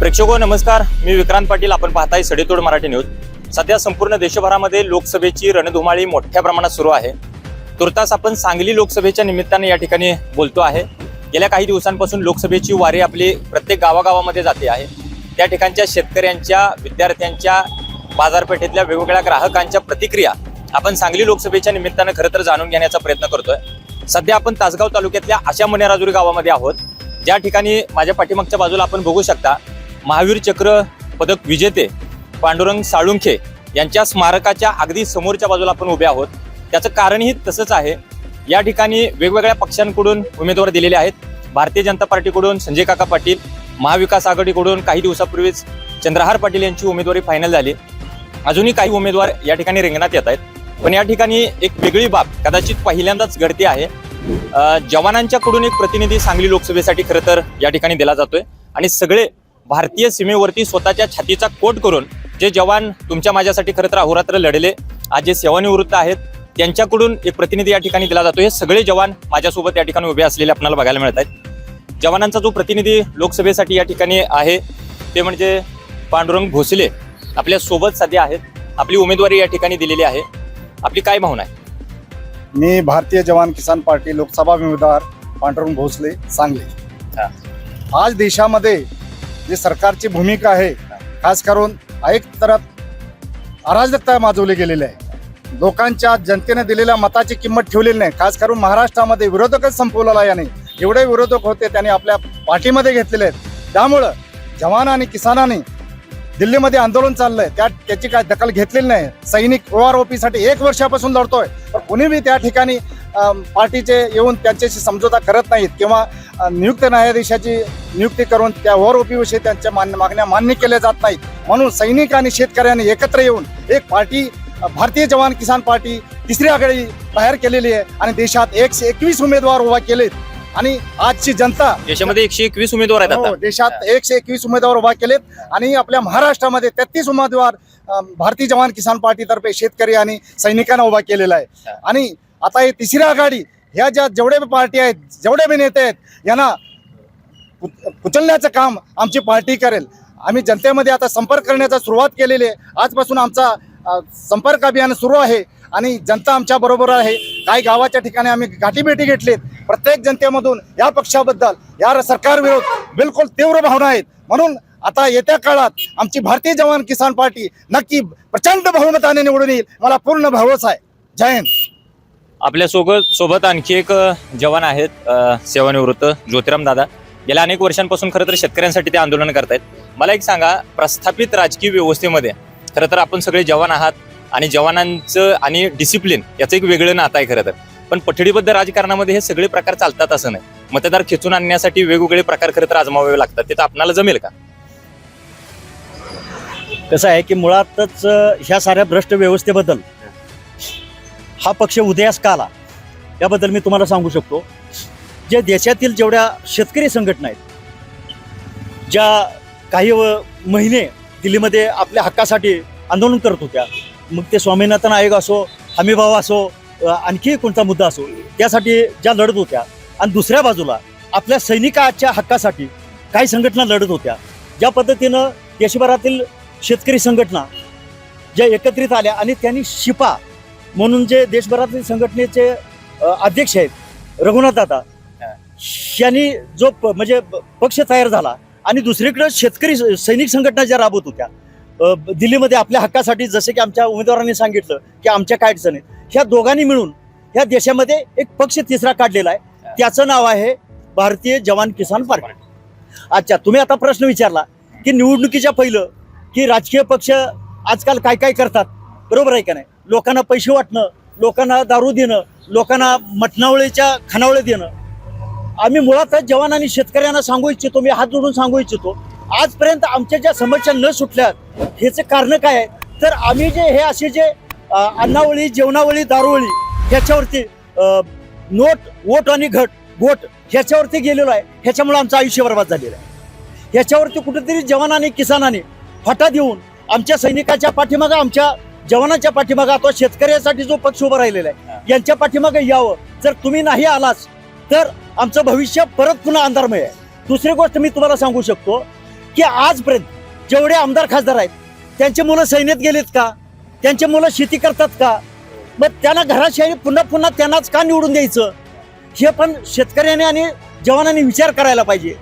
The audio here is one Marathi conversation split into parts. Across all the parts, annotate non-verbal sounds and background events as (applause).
प्रेक्षको नमस्कार. मी विक्रांत पाटील. आपण पाहताय सडेतोड मराठी न्यूज. सध्या संपूर्ण देशभरामध्ये लोकसभेची रणधुमाळी मोठ्या प्रमाणात सुरू आहे. तुर्तास आपण सांगली लोकसभेच्या निमित्ताने या ठिकाणी बोलतो आहे. गेल्या काही दिवसांपासून लोकसभेची वारी आपली प्रत्येक गावागावामध्ये जाते आहे. त्या ठिकाणच्या शेतकऱ्यांच्या विद्यार्थ्यांच्या बाजारपेठेतल्या वेगवेगळ्या ग्राहकांच्या प्रतिक्रिया आपण सांगली लोकसभेच्या निमित्तानं खरं तर जाणून घेण्याचा प्रयत्न करतोय. सध्या आपण तासगाव तालुक्यातल्या आशा मनेराजुरी गावामध्ये आहोत. ज्या ठिकाणी माझ्या पाठीमागच्या बाजूला आपण बघू शकता महावीर चक्र पदक विजेते पांडुरंग साळुंखे यांच्या स्मारकाच्या अगदी समोरच्या बाजूला आपण उभे आहोत. त्याचं कारणही तसंच आहे. या ठिकाणी वेगवेगळ्या पक्षांकडून उमेदवार दिलेले आहेत. भारतीय जनता पार्टीकडून संजय काका पाटील महाविकास आघाडीकडून काही दिवसापूर्वीच चंद्रहार पाटील यांची उमेदवारी फायनल झाली. अजूनही काही उमेदवार या ठिकाणी रिंगणात येत आहेत. पण या ठिकाणी एक वेगळी बाब कदाचित पहिल्यांदाच घडते आहे. जवानांच्याकडून एक प्रतिनिधी सांगली लोकसभेसाठी खरं तर या ठिकाणी दिला जातोय. आणि सगळे भारतीय सीमेवरती स्वतःच्या छातीचा कोट करून जे जवान तुमच्या माझ्यासाठी खरं तर अहोरात्र लढले आज जे सेवानिवृत्त आहेत त्यांच्याकडून एक प्रतिनिधी या ठिकाणी दिला जातो. हे सगळे जवान माझ्यासोबत या ठिकाणी उभे असलेले आपल्याला बघायला मिळत आहेत. जवानांचा जो प्रतिनिधी लोकसभेसाठी या ठिकाणी आहे ते म्हणजे पांडुरंग भोसले. आपल्यासोबत सध्या आहेत. आपली उमेदवारी या ठिकाणी दिलेली आहे. आपली काय भावना आहे? मी भारतीय जवान किसान पार्टी लोकसभा उमेदवार पांडुरंग भोसले सांगली. आज देशामध्ये जी सरकारची भूमिका आहे खास करून एक तरफ अराजकता माजवली गेलेली आहे. लोकांच्या जनतेने दिलेल्या मताची किंमत ठेवलेली नाही. खास करून महाराष्ट्रामध्ये विरोधकच संपवलेला याने. एवढे विरोधक होते त्यांनी आपल्या पाठीमध्ये घेतलेले आहेत. त्यामुळं जवान आणि किसानांनी दिल्लीमध्ये आंदोलन चाललंय. त्या त्याची काय दखल घेतलेली नाही. सैनिक ओ आर ओ एक वर्षापासून लढतोय. पण कुणीही बी त्या ठिकाणी पार्टीचे येऊन त्यांच्याशी समझोता करत नाहीत किंवा नियुक्त न्यायाधीशाची नियुक्ती करून त्या ओआर ओ विषयी त्यांच्या मान्य मागण्या मान्य केल्या जात नाहीत. म्हणून सैनिक आणि शेतकऱ्यांनी एकत्र येऊन एक पार्टी भारतीय जवान किसान पार्टी तिसरी आघाडी तयार केलेली आहे आणि देशात एकशे एकवीस उमेदवार उभा केलेत. आणि आजची जनता देशामध्ये एकशे एकवीस उमेदवार आहेत हो, देशात एकशे एकवीस उमेदवार उभा केलेत आणि आपल्या महाराष्ट्रामध्ये तेहतीस उमेदवार भारतीय जवान किसान पार्टीतर्फे शेतकरी आणि सैनिकांना उभा केलेला आहे. आणि आता ही तिसरी आघाडी ह्या ज्या जेवढे बी पार्टी आहेत जेवढे बी नेते आहेत यांना कुचलण्याचं काम आमची पार्टी करेल. आम्ही जनतेमध्ये आता संपर्क करण्याचा सुरुवात केलेली आहे. आजपासून आमचा संपर्क अभियान सुरू आहे आणि जनता आमच्या बरोबर आहे. काही गावाच्या ठिकाणी आम्ही गाठीभेटी घेतलीत. प्रत्येक जनतेमधून या पक्षाबद्दल या सरकारविरोध बिलकुल तीव्र भावना आहेत. म्हणून आता येत्या काळात आमची भारतीय जवान किसान पार्टी नक्की प्रचंड बहुमताने निवडून येईल. मला पूर्ण भरोसा आहे. जय हिंद. आपल्यासोबत सोबत आणखी एक जवान आहेत सेवानिवृत्त ज्योतिराम दादा. गेल्या अनेक वर्षांपासून खरं तर शेतकऱ्यांसाठी ते आंदोलन करतायत. मला एक सांगा प्रस्थापित राजकीय व्यवस्थेमध्ये खरं तर आपण सगळे जवान आहात आणि जवानांचं आणि डिसिप्लिन याचं एक वेगळं नातं आहे खरं तर. पण पठडीबद्ध राजकारणामध्ये हे सगळे प्रकार चालतात असं नाही. मतदार खेचून आणण्यासाठी वेगवेगळे प्रकार खरं तर आजमावावे लागतात. ते तर आपणाला जमेल का? कसं आहे की मुळातच ह्या साऱ्या भ्रष्ट व्यवस्थेबद्दल हा पक्ष उदयास का आला? याबद्दल मी तुम्हाला सांगू शकतो. जे देशातील जेवढ्या शेतकरी संघटना आहेत ज्या काही व- महिने दिल्लीमध्ये आपल्या हक्कासाठी आंदोलन करत होत्या मग ते स्वामीनाथन आयोग असो हमीभाव असो आणखी कोणता मुद्दा असो त्यासाठी ज्या लढत होत्या आणि दुसऱ्या बाजूला आपल्या सैनिकाच्या हक्कासाठी काही संघटना लढत होत्या ज्या पद्धतीनं देशभरातील शेतकरी संघटना ज्या एकत्रित आल्या आणि त्यांनी शिपा म्हणून जे देशभरातील संघटनेचे अध्यक्ष आहेत रघुनाथ दादा यांनी जो म्हणजे पक्ष तयार झाला आणि दुसरीकडे शेतकरी सैनिक संघटना ज्या राबत होत्या दिल्लीमध्ये आपल्या हक्कासाठी जसे की आमच्या उमेदवारांनी सांगितलं की आमच्या काय अडचण ह्या दोघांनी मिळून ह्या देशामध्ये एक पक्ष तिसरा काढलेला आहे. त्याचं नाव आहे भारतीय जवान किसान पार्टी. अच्छा तुम्ही आता प्रश्न विचारला की निवडणुकीच्या पहिलं की राजकीय पक्ष आजकाल काय काय करतात? बरोबर आहे का नाही? लोकांना पैसे वाटणं लोकांना दारू देणं लोकांना मटणावळीच्या खानावळी देणं. आम्ही मुळातच जवान आणि शेतकऱ्यांना सांगू इच्छितो मी हात जोडून सांगू इच्छितो आजपर्यंत आमच्या ज्या समस्या न सुटल्यात ह्याचं कारण काय आहे? तर आम्ही जे हे असे जे अन्नावळी जेवणावळी दारूवळी ह्याच्यावरती नोट वोट आणि घट गोट ह्याच्यावरती गेलेलो आहे. ह्याच्यामुळे आमचं आयुष्य बर्बाद झालेलं आहे. ह्याच्यावरती कुठेतरी जवानाने किसानाने फटा देऊन आमच्या सैनिकाच्या पाठीमागं आमच्या जवानाच्या पाठीमागं अथवा शेतकऱ्यासाठी जो पक्ष उभा राहिलेला आहे यांच्या पाठीमागं यावं. जर तुम्ही नाही आलाच तर आमचं भविष्य परत पुन्हा अंधारमय आहे. दुसरी गोष्ट मी तुम्हाला सांगू शकतो की आजपर्यंत जेवढे आमदार खासदार आहेत त्यांचे मुलं सैन्यात गेलेत का? त्यांचे मुलं शेती करतात का? मग त्यांना घराशाही पुन्हा पुन्हा त्यांनाच का निवडून द्यायचं? हे पण शेतकऱ्याने आणि जवानांनी विचार करायला पाहिजे.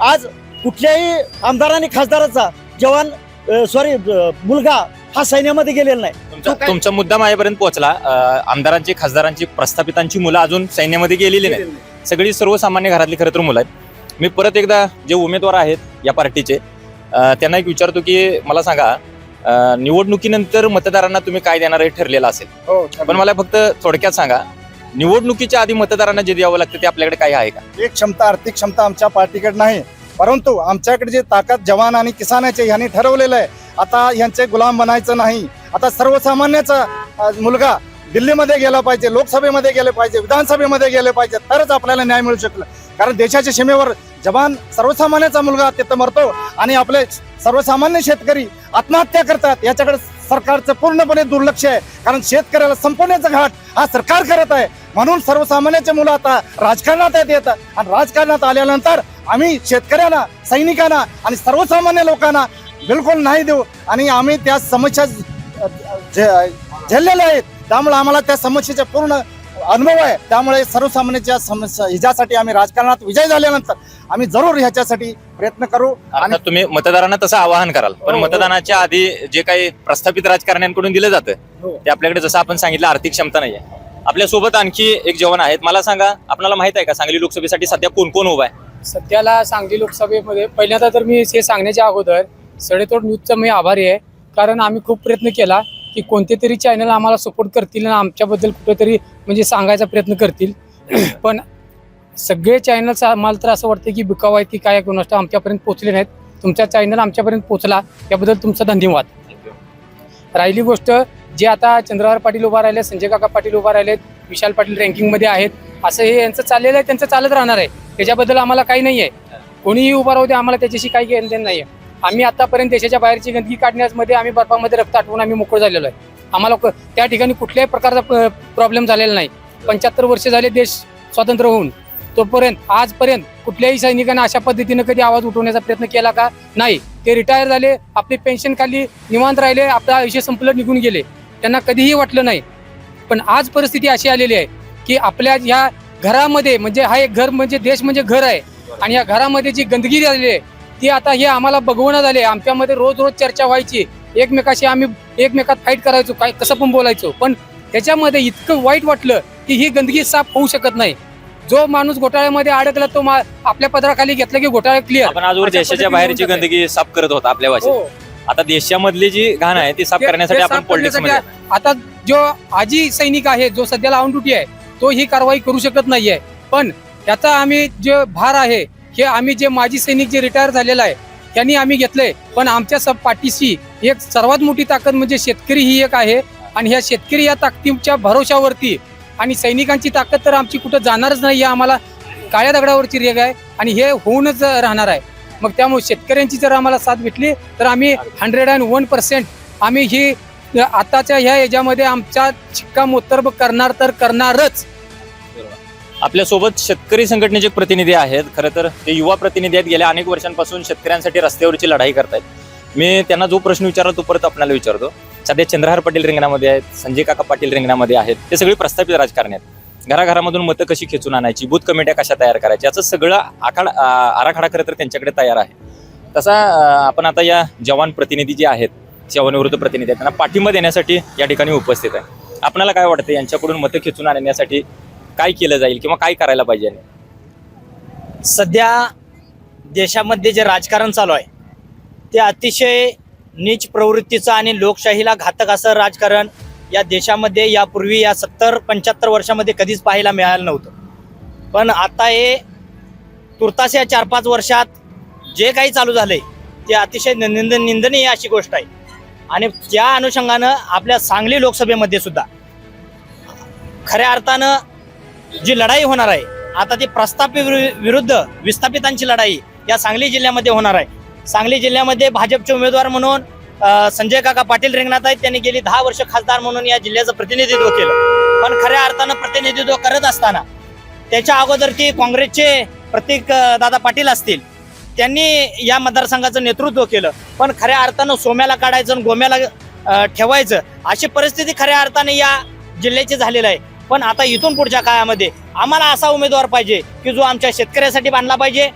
आज कुठल्याही आमदाराने खासदाराचा जवान सॉरी मुलगा हा सैन्यामध्ये गेलेला नाही. तुमचा तो काय- तुमचा मुद्दा माझ्यापर्यंत पोहोचला. अं, आमदारांची खासदारांची प्रस्थापितांची मुलं अजून सैन्यामध्ये गेलेली नाही. सगळी सर्वसामान्य घरातली खरं तर मुलं आहेत. मी परत एकदा जे उमेदवार आहेत या पार्टीचे अं, त्यांना एक विचारतो की मला सांगा अं, निवडणुकीनंतर मतदारांना तुम्ही काय देणार हे ठरलेलं असेल. हो पण मला फक्त थोडक्यात सांगा निवडणुकीच्या आधी मतदारांना जे द्यावं लागतं ते आपल्याकडे काय आहे का? एक क्षमता आर्थिक क्षमता आमच्या पार्टीकडे नाही. परंतु आमच्याकडे जे ताकद जवान आणि किसानाचे ह्यांनी ठरवलेलं आहे आता यांचे गुलाम बनायचं नाही. आता सर्वसामान्याचा मुलगा दिल्लीमध्ये गेला पाहिजे लोकसभेमध्ये गेले पाहिजे विधानसभेमध्ये गेले पाहिजे तरच आपल्याला न्याय मिळू शकला. कारण देशाच्या सीमेवर जवान सर्वसामान्याचा मुलगा तिथं मरतो आणि आपले सर्वसामान्य शेतकरी आत्महत्या करतात याच्याकडे सरकारचं पूर्णपणे दुर्लक्ष आहे. कारण शेतकऱ्याला संपवण्याचा घाट हा सरकार करत आहे. म्हणून सर्वसामान्याचे मुलं आता राजकारणात येत येतात आणि राजकारणात आल्यानंतर आम्ही शेतकऱ्यांना सैनिकांना आणि सर्वसामान्य लोकांना बिलकुल नाही देऊ. आणि आम्ही त्या समस्या झेललेल्या आहेत. त्यामुळे आम्हाला त्या समस्येचा पूर्ण अनुभव आहे. त्यामुळे सर्वसामान्याच्या समस्या ह्याच्यासाठी आम्ही राजकारणात विजय झाल्यानंतर आम्ही जरूर ह्याच्यासाठी प्रयत्न करू. आणि तुम्ही मतदारांना तसं आवाहन कराल. पण हो, हो. मतदानाच्या आधी जे काही प्रस्थापित राजकारण्यांकडून दिलं जातं हो. ते आपल्याकडे जसं आपण सांगितलं आर्थिक क्षमता नाहीये. आपल्यासोबत आणखी एक जवान आहेत. मला सांगा आपल्याला माहीत आहे का सांगली लोकसभेसाठी सध्या कोण कोण उभा आहे? सध्याला सांगली लोकसभेमध्ये पहिल्यांदा तर मी हे सांगण्याच्या अगोदर सडेतोड न्यूजचा मी आभारी आहे. कारण आम्ही खूप प्रयत्न केला की कोणते तरी चॅनल आम्हाला सपोर्ट करतील आणि आमच्याबद्दल कुठेतरी म्हणजे सांगायचा प्रयत्न करतील. (clears throat) पण सगळे चॅनल्स आम्हाला तर असं वाटतं की बिकाव आहेत की काय कोणाष्ट आमच्यापर्यंत पोचले नाहीत. तुमचा चॅनल आमच्यापर्यंत पोचला याबद्दल तुमचा धन्यवाद. राहिली गोष्ट जे आता चंद्रहार पाटील उभा राहिले संजय काका पाटील उभा राहिलेत विशाल पाटील रँकिंगमध्ये आहेत. असं हे यांचं चाललेलं आहे त्यांचं चालत राहणार आहे. त्याच्याबद्दल आम्हाला काही नाही आहे. कोणीही उभा राहू दे आम्हाला त्याच्याशी काही घेणं देणं नाही आहे. आम्ही आतापर्यंत देशाच्या बाहेरची गंदगी काढण्यामध्ये आम्ही बर्फामध्ये रक्त आठवून आम्ही मोकळ झालेलो आहे. आम्हाला क- त्या ठिकाणी कुठल्याही प्रकारचा प्रॉब्लेम झालेला नाही. पंच्याहत्तर वर्ष झाले देश स्वतंत्र होऊन. तोपर्यंत आजपर्यंत कुठल्याही सैनिकांना अशा पद्धतीनं कधी आवाज उठवण्याचा प्रयत्न केला का? नाही. ते रिटायर झाले आपली पेन्शन खाली निवांत राहिले आपलं आयुष्य संपलं निघून गेले. त्यांना कधीही वाटलं नाही. पण आज परिस्थिती अशी आलेली आहे की आपल्या ह्या घरामध्ये म्हणजे हा एक घर म्हणजे देश म्हणजे घर आहे. आणि या घरामध्ये जी गंदगी झालेली आहे ती आता हे आम्हाला बघवणं झाले आमच्यामध्ये रोज रोज चर्चा व्हायची. एकमेकाशी आम्ही एकमेकात फाईट करायचो काय कसं पण बोलायचो. पण त्याच्यामध्ये इतकं वाईट वाटलं की ही गंदगी साफ होऊ शकत नाही. जो माणूस घोटाळ्यामध्ये अडकला तो आपल्या पदराखाली घेतला की घोटाळा क्लिअर आपण आजवर देशाच्या बाहेरची. गंदगी साफ करत होता आपल्या भाषेत. हो. आता देशामधली जी घाण आहे ती साफ ते- करण्यासाठी ते आपण साफ पॉलिटिक्समध्ये करण्यासाठी आता जो आजी सैनिक आहे जो सध्याला ऑन ड्युटी आहे तो ही कारवाई करू शकत नाहीये. पण त्याचा आम्ही जे भार आहे हे आम्ही जे माजी सैनिक जे रिटायर झालेला आहे त्यांनी आम्ही घेतलंय. पण आमच्या सब पाठीशी एक सर्वात मोठी ताकद म्हणजे शेतकरी ही एक आहे. आणि ह्या शेतकरी या ताकदीच्या भरोशावरती आणि सैनिकांची ताकद तर आमची कुठं जाणारच नाही आम्हाला काळ्या दगडावरची रेग आहे. आणि हे होऊनच राहणार आहे. मग त्यामुळे शेतकऱ्यांची जर आम्हाला साथ भेटली तर आम्ही हंड्रेड अँड वन पर्सेंट आम्ही ही आताच्या ह्या याच्यामध्ये आमचा शिक्कामोर्तब करणार तर करणारच. आपल्यासोबत शेतकरी संघटनेचे प्रतिनिधी आहेत. खरं तर ते युवा प्रतिनिधी आहेत. गेल्या अनेक वर्षांपासून शेतकऱ्यांसाठी रस्त्यावरची लढाई करतायत. मी त्यांना जो प्रश्न विचारला तो परत आपल्याला विचारतो. सध्या चंद्रहार पाटील रिंगणामध्ये आहेत संजय काका पाटील रिंगणामध्ये आहेत. ते सगळे प्रस्थापित राजकारणी आहेत. घराघरामधून मतं कशी खेचून आणायची बूथ कमिट्या कशा तयार करायच्या याचं सगळं आखाड आराखडा खरं तर त्यांच्याकडे तयार आहे. तसा आपण आता या जवान प्रतिनिधी जे आहेत सेवानिवृत्त प्रतिनिधी आहेत त्यांना पाठिंबा देण्यासाठी या ठिकाणी उपस्थित आहे. आपल्याला काय वाटतं यांच्याकडून मतं खेचून आणण्यासाठी काय केलं जाईल किंवा काय करायला पाहिजे सध्या देशामध्ये जे राजकारण चालू आहे ते अतिशय नीच प्रवृत्तीचं आणि लोकशाहीला घातक असं राजकारण या देशामध्ये यापूर्वी या सत्तर पंच्याहत्तर वर्षामध्ये कधीच पाहायला मिळालं नव्हतं. पण आता हे तुर्तास या चार पाच वर्षात जे काही चालू झाले ते अतिशय निंद निंदनीय अशी गोष्ट आहे. आणि त्या अनुषंगानं आपल्या सांगली लोकसभेमध्ये सुद्धा खऱ्या अर्थानं जी लढाई होणार आहे आता ती प्रस्थापित विरु- विरुद्ध विस्थापितांची लढाई या सांगली जिल्ह्यामध्ये होणार आहे. सांगली जिल्ह्यामध्ये भाजपचे उमेदवार म्हणून संजय काका पाटील रिंगणात आहेत. त्यांनी गेली दहा वर्ष खासदार म्हणून या जिल्ह्याचं प्रतिनिधित्व केलं. पण खऱ्या अर्थानं प्रतिनिधित्व करत असताना त्याच्या अगोदर ती काँग्रेसचे प्रतीक दादा पाटील असतील. त्यांनी या मतदारसंघाचं नेतृत्व केलं. पण खऱ्या अर्थानं सोम्याला काढायचं आणि गोम्याला ठेवायचं अशी परिस्थिती खऱ्या अर्थाने या जिल्ह्याची झालेली आहे. पण आता इथून पुढच्या काळामध्ये आम्हाला असा उमेदवार पाहिजे की जो आमच्या शेतकऱ्यासाठी बांधला पाहिजे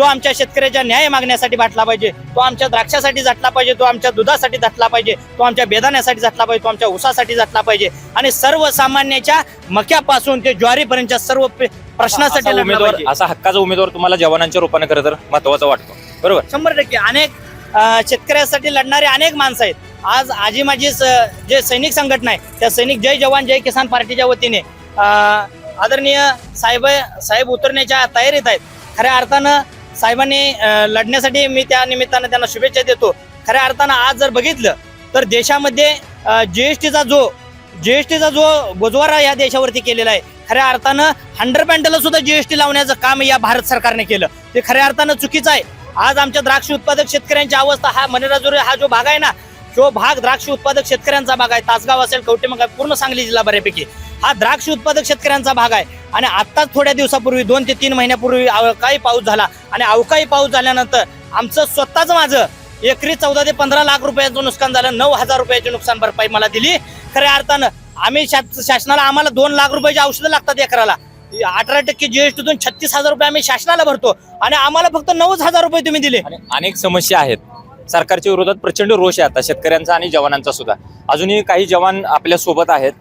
जो आमच्या शेतकऱ्याच्या न्याय मागण्यासाठी वाटला पाहिजे तो आमच्या द्राक्षासाठी झटला पाहिजे तो आमच्या दुधासाठी झटला पाहिजे तो आमच्या बेदाण्यासाठी झटला पाहिजे तो आमच्या ऊसासाठी झटला पाहिजे. आणि सर्वसामान्याच्या मक्यापासून ते ज्वारीपर्यंतच्या सर्व प्रश्नासाठी उमेदवार. असा हक्काचा उमेदवार तुम्हाला जवानांच्या रूपाने खरं तर महत्त्वाचा वाटतो. बरोबर? शंभर टक्के. अनेक शेतकऱ्यासाठी लढणारे अनेक माणसं आहेत. आज आजी माझी जे सैनिक संघटना आहे त्या सैनिक जय जवान जय किसान पार्टीच्या वतीने अं, आदरणीय साहेब साहेब उतरण्याच्या तयारीत आहेत. खऱ्या अर्थानं साहेबांनी लढण्यासाठी मी त्या निमित्तानं त्यांना शुभेच्छा देतो. खऱ्या अर्थानं आज जर बघितलं तर देशामध्ये जीएसटीचा जो जीएसटीचा जो गोजवारा या देशावरती केलेला आहे खऱ्या अर्थानं हंड्रेड पॅन्टला सुद्धा जीएसटी लावण्याचं काम या भारत सरकारने केलं. ते खऱ्या अर्थानं चुकीचं आहे. आज आमच्या द्राक्ष उत्पादक शेतकऱ्यांची अवस्था हा मनेराजुरी हा जो भाग आहे ना तो भाग द्राक्ष उत्पादक शेतकऱ्यांचा भाग आहे. तासगाव असेल कवटेमंग आहे, पूर्ण सांगली जिल्हा बऱ्यापैकी. हा द्राक्ष उत्पादक शेतकऱ्यांचा भाग आहे. आणि आत्ताच थोड्या दिवसापूर्वी दोन ते तीन महिन्यापूर्वी अवकाळी पाऊस झाला. आणि अवकाळी पाऊस झाल्यानंतर आमचं स्वतःच माझं एकरी चौदा ते पंधरा लाख रुपयाचं नुकसान झालं. नऊ हजार रुपयाची नुकसान भरपाई मला दिली. खऱ्या अर्थानं आम्ही शासनाला आम्हाला दोन लाख रुपयाची औषधं लागतात एकराला. अठरा टक्के जीएसटीतून छत्तीस हजार रुपये आम्ही शासनाला भरतो. आणि आम्हाला फक्त नऊच हजार रुपये तुम्ही दिले. अनेक समस्या आहेत. सरकारच्या विरोधात प्रचंड रोष आहे आता शेतकऱ्यांचा आणि जवानांचा सुद्धा. अजूनही काही जवान आपल्यासोबत आहेत.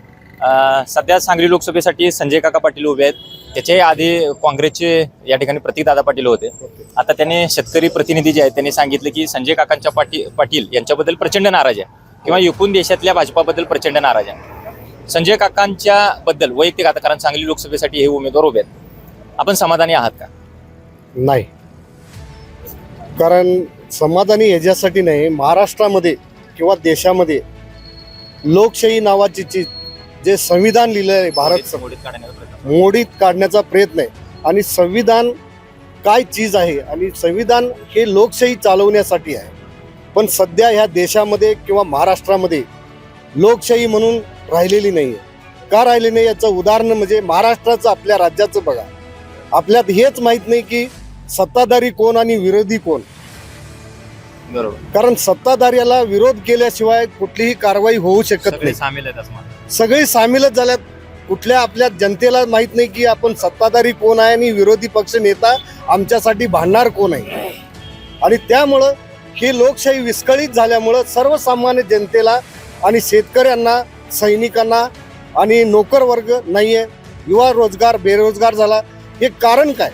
सध्या सांगली लोकसभेसाठी संजय काका पाटील उभे आहेत. त्याच्याही आधी काँग्रेसचे या ठिकाणी प्रतीकदादा पाटील होते. आता त्यांनी शेतकरी प्रतिनिधी जे आहेत त्यांनी सांगितलं की संजय काकांच्या पाटी पाटील यांच्याबद्दल प्रचंड नाराज आहे. किंवा एकूण देशातल्या भाजपाबद्दल प्रचंड नाराज आहे. संजय काकांच्या बद्दल वैयक्तिक आता कारण सांगली लोकसभेसाठी हे उमेदवार उभे आहेत. आपण समाधानी आहात का? नाही. कारण समाधानी ह्याच्यासाठी नाही महाराष्ट्रामध्ये किंवा देशामध्ये लोकशाही नावाची चीज जे संविधान लिहिलं आहे भारत मोडीत काढण्याचा प्रयत्न. आहे. आणि संविधान काय चीज आहे? आणि संविधान हे लोकशाही चालवण्यासाठी आहे. पण सध्या ह्या देशामध्ये किंवा महाराष्ट्रामध्ये लोकशाही म्हणून राहिलेली नाही आहे का राहिली नाही? याचं उदाहरण म्हणजे महाराष्ट्राचं आपल्या राज्याचं बघा. आपल्यात हेच माहीत नाही की सत्ताधारी कोण आणि विरोधी कोण. बरोबर. कारण सत्ताधाऱ्याला विरोध केल्याशिवाय कुठलीही कारवाई होऊ शकत नाही. सगळी सगळे सामीलच झाल्यात. कुठल्या आपल्या जनतेला माहीत नाही की आपण सत्ताधारी कोण आहे आणि विरोधी पक्ष नेता आमच्यासाठी भांडणार कोण आहे. आणि त्यामुळं ही लोकशाही विस्कळीत झाल्यामुळं सर्वसामान्य जनतेला आणि शेतकऱ्यांना सैनिकांना आणि नोकर वर्ग नाही आहे युवा रोजगार बेरोजगार झाला. हे कारण काय?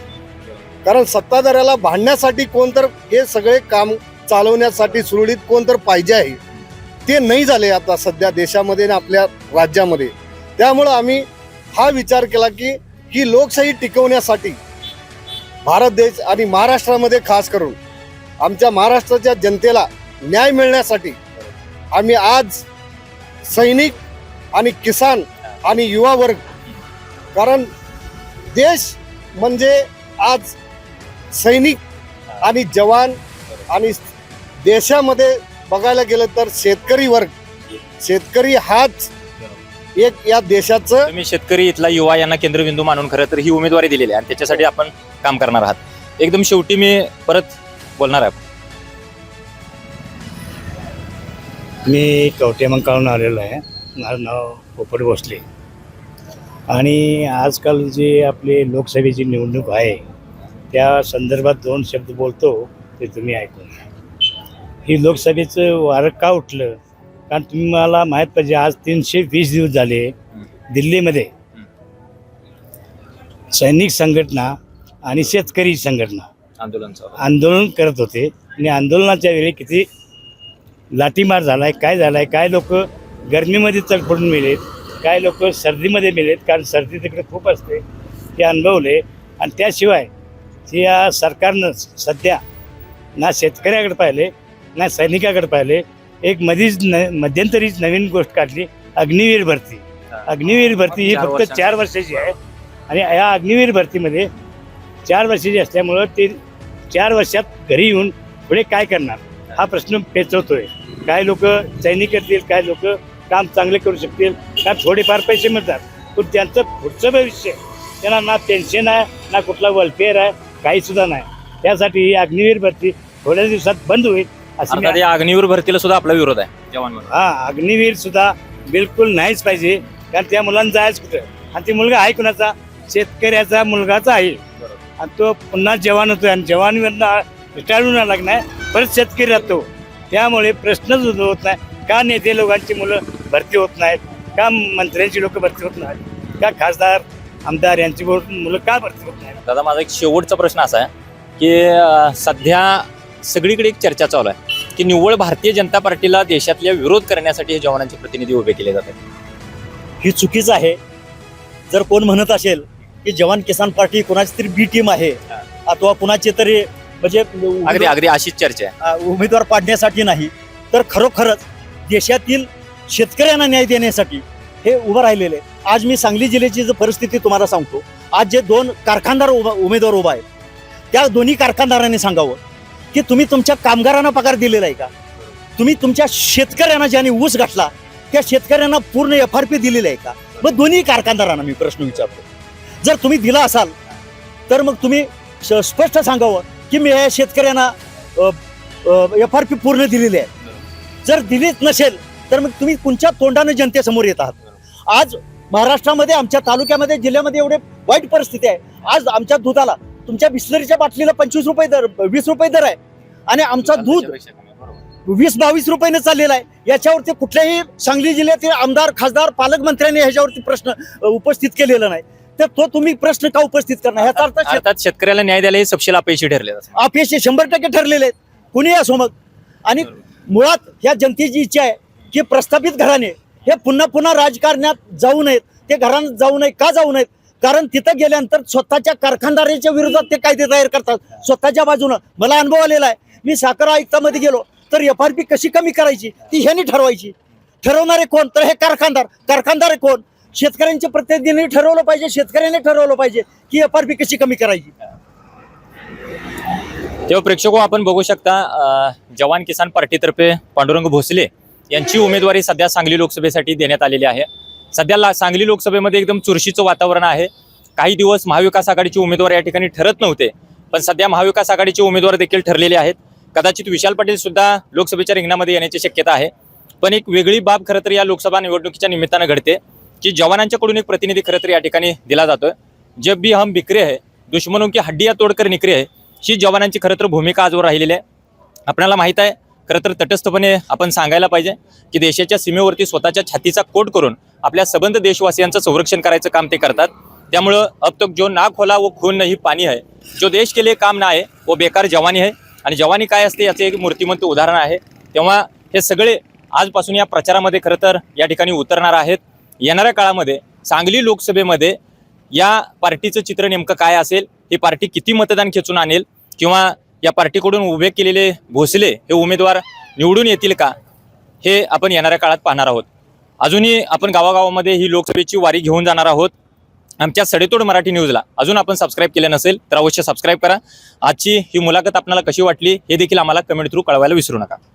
कारण सत्ताधाऱ्याला भांडण्यासाठी कोण तर हे सगळे काम चालवण्यासाठी सुरळीत कोण तर पाहिजे आहे? ते नाही झाले आता सध्या देशामध्ये आणि आपल्या राज्यामध्ये. त्यामुळं आम्ही हा विचार केला की ही लोकशाही टिकवण्यासाठी भारत देश आणि महाराष्ट्रामध्ये खास करून आमच्या महाराष्ट्राच्या जनतेला न्याय मिळण्यासाठी आम्ही आज सैनिक आणि किसान आणि युवा वर्ग कारण देश म्हणजे आज सैनिक आणि जवान आणि देशामध्ये बघायला गेलं तर शेतकरी वर्ग शेतकरी हाच एक या देशाचं तुम्ही शेतकरी इथला युवा यांना केंद्रबिंदू मानून खरं तर ही उमेदवारी दिलेली आहे आणि त्याच्यासाठी आपण काम करणार आहात. एकदम शेवटी मी परत बोलणार आहे. मी कवटेमंकाळून आलेलो आहे. माझं नाव पोपट भोसले. आणि आजकाल जे आपले लोकसभेची निवडणूक आहे त्या संदर्भात दोन शब्द बोलतो ते तुम्ही ऐकून घ्या. ही लोकसभेचं वारं का उठलं? कारण तुम्ही मला माहीत पाहिजे आज तीनशे वीस दिवस झाले दिल्लीमध्ये. सैनिक संघटना आणि शेतकरी संघटना आंदोलन चालू आंदोलन करत होते. आणि आंदोलनाच्या वेळी किती लाठीमार झालाय काय झालाय काय लोक गरमीमध्ये तडफडून मेलेत काय लोक सर्दीमध्ये मेलेत कारण सर्दी तिकडे खूप असते ते अनुभवले. आणि त्याशिवाय या सरकारनं सध्या ना शेतकऱ्याकडे पाहिले ना सैनिकाकडे पाहिले. एक मधीच न मध्यंतरीच नवीन गोष्ट काढली अग्निवीर भरती. अग्निवीर भरती ही फक्त. चार वर्षाची आहे. आणि या अग्निवीर भरतीमध्ये चार वर्षाची असल्यामुळं ते चार वर्षात घरी येऊन पुढे काय करणार? हा प्रश्न पेचवतोय. काय लोक सैनिक करतील काय लोक काम चांगले करू शकतील का थोडेफार पैसे मिळतात? पण त्यांचं पुढचं भविष्य त्यांना ना पेन्शन आहे ना कुठला वेलफेअर आहे काही सुद्धा नाही. त्यासाठी ही अग्निवीर भरती थोड्या दिवसात बंद होईल. मी- या अग्निवीर भरतीला सुद्धा आपला विरोध आहे जवान म्हणून हा अग्निवीर सुद्धा बिलकुल नाहीच पाहिजे कारण त्या मुलांना जायच कुठं? आणि ती मुलगा आहे कुणाचा? शेतकऱ्याचा मुलगाचा आहे. आणि तो पुन्हा जवान होतोय आणि जवानवरनं रिटायर होणार लागणार परत शेतकरी राहतो. त्यामुळे प्रश्नच उद्भवत नाही का नेते लोकांची मुलं भरती होत नाहीत का मंत्र्यांची लोक भरती होत नाहीत का खासदार आमदार यांची मुलं का भरती होत नाहीत? दादा माझा एक शेवटचा प्रश्न असा आहे की अं, सध्या सगळीकडे एक चर्चा चालू आहे की निव्वळ भारतीय जनता पार्टीला देशातल्या विरोध करण्यासाठी हे जवानांचे प्रतिनिधी उभे केले जातात. ही चुकीचं आहे. जर कोण म्हणत असेल की जवान किसान पार्टी कोणाची तरी बी टीम आहे अथवा कुणाची तरी म्हणजे अगदी अगदी अशीच चर्चा आहे. उमेदवार पाडण्यासाठी नाही तर खरोखरच देशातील शेतकऱ्यांना न्याय देण्यासाठी हे उभं राहिलेले आहे. आज मी सांगली जिल्ह्याची जर परिस्थिती तुम्हाला सांगतो. आज जे दोन कारखानदार उभा उमेदवार उभा आहेत त्या दोन्ही कारखानदारांनी सांगावं की तुम्ही तुमच्या कामगारांना पगार दिलेला आहे का? तुम्ही तुमच्या शेतकऱ्यांना ज्याने ऊस गाठला त्या शेतकऱ्यांना पूर्ण एफ आर पी दिलेला आहे का? मग दोन्ही कारखानदारांना मी प्रश्न विचारतो. जर तुम्ही दिला असाल तर मग तुम्ही स्पष्ट सांगावं की मी या शेतकऱ्यांना एफ आर पी पूर्ण दिलेली आहे. जर दिलीच नसेल तर मग तुम्ही कोणत्या तोंडाने जनतेसमोर येत आहात. आज महाराष्ट्रामध्ये आमच्या तालुक्यामध्ये जिल्ह्यामध्ये एवढे वाईट परिस्थिती आहे. आज आमच्या दुधाला तुमच्या बिस्लरीच्या बाटलीला पंचवीस रुपये दर वीस रुपये दर आहे. आणि आमचा दूध वीस बावीस रुपयाने चाललेला आहे. याच्यावरती कुठल्याही सांगली जिल्ह्यातील आमदार खासदार पालकमंत्र्यांनी ह्याच्यावरती प्रश्न उपस्थित केलेला नाही. तर तो तुम्ही प्रश्न का उपस्थित करणार? ह्याचा अर्थ शेतकऱ्याला न्याय द्यायला हे सपशेल अपयशी ठरले अपयशी शंभर टक्के ठरलेले आहेत. कुणी असो मग. आणि मुळात ह्या जनतेची इच्छा आहे की प्रस्थापित घराणे हे पुन्हा पुन्हा राजकारणात जाऊ नयेत. ते घरात जाऊ नये का जाऊ नयेत? कारण तिथं गेल्यानंतर स्वतःच्या कारखानदाराच्या विरोधात ते कायदे तयार करतात. स्वतःच्या बाजूनं. मला अनुभव आलेला आहे. मी साखर आयुक्तामध्ये गेलो तर एफ आर पी कशी कमी करायची? ती ह्यानी ठरवायची. ठरवणारे कोण? तर हे कारखानदार. कारखानदार कोण? शेतकऱ्यांच्या प्रतिनिधींनी ठरवलं पाहिजे शेतकऱ्यांनी ठरवलं पाहिजे की एफ आर पी कशी कमी करायची. तेव्हा प्रेक्षको आपण बघू शकता जवान किसान पार्टीतर्फे पांडुरंग भोसले यांची उमेदवारी सध्या सांगली लोकसभेसाठी देण्यात आलेली आहे. सध्या ला- सांगली लोकसभेमध्ये एकदम चुरशीचं वातावरण आहे. काही दिवस महाविकास आघाडीचे उमेदवार या ठिकाणी ठरत नव्हते पण सध्या महाविकास आघाडीचे उमेदवार देखील ठरलेले आहेत. कदाचित विशाल पाटील सुद्धा लोकसभेच्या रिंगणामध्ये येण्याची शक्यता आहे. पण एक वेगळी बाब खरं तर या लोकसभा निवडणुकीच्या निमित्तानं घडते की जवानांच्याकडून एक प्रतिनिधी खरं तर या ठिकाणी दिला जातोय. जब भी हम बिक्रे आहे दुश्मनों की हड्डिया तोडकर निकरे आहे ही जवानांची खरं तर भूमिका आजवर राहिलेली आहे. आपल्याला माहीत आहे खरं तर तटस्थपणे आपण सांगायला पाहिजे की देशाच्या सीमेवरती स्वतःच्या छातीचा कोट करून आपल्या सबंध देशवासियांचं संरक्षण करायचं काम ते करतात. त्यामुळं अब तक जो ना खोला वो खून नाही पाणी आहे जो देश के लिए काम ना आहे वो बेकार जवानी आहे आणि जवानी काय असते याचे एक मूर्तिमंत उदाहरण आहे. तेव्हा हे सगळे आजपासून या प्रचारामध्ये खरं तर या ठिकाणी उतरणार आहेत. येणाऱ्या काळामध्ये सांगली लोकसभेमध्ये या पार्टीचं चित्र नेमकं काय असेल ही पार्टी किती मतदान खेचून आणेल किंवा या पार्टीकडून उभे केलेले भोसले हे उमेदवार निवडून येतील का हे आपण येणाऱ्या काळात पाहणार आहोत. अजूनही आपण गावागावामध्ये ही लोकसभेची वारी घेऊन जाणार आहोत. आमच्या सडेतोड मराठी न्यूजला अजून आपण सबस्क्राईब केलं नसेल तर अवश्य सबस्क्राईब करा. आजची ही मुलाखत आपल्याला कशी वाटली हे देखील आम्हाला कमेंट थ्रू कळवायला विसरू नका.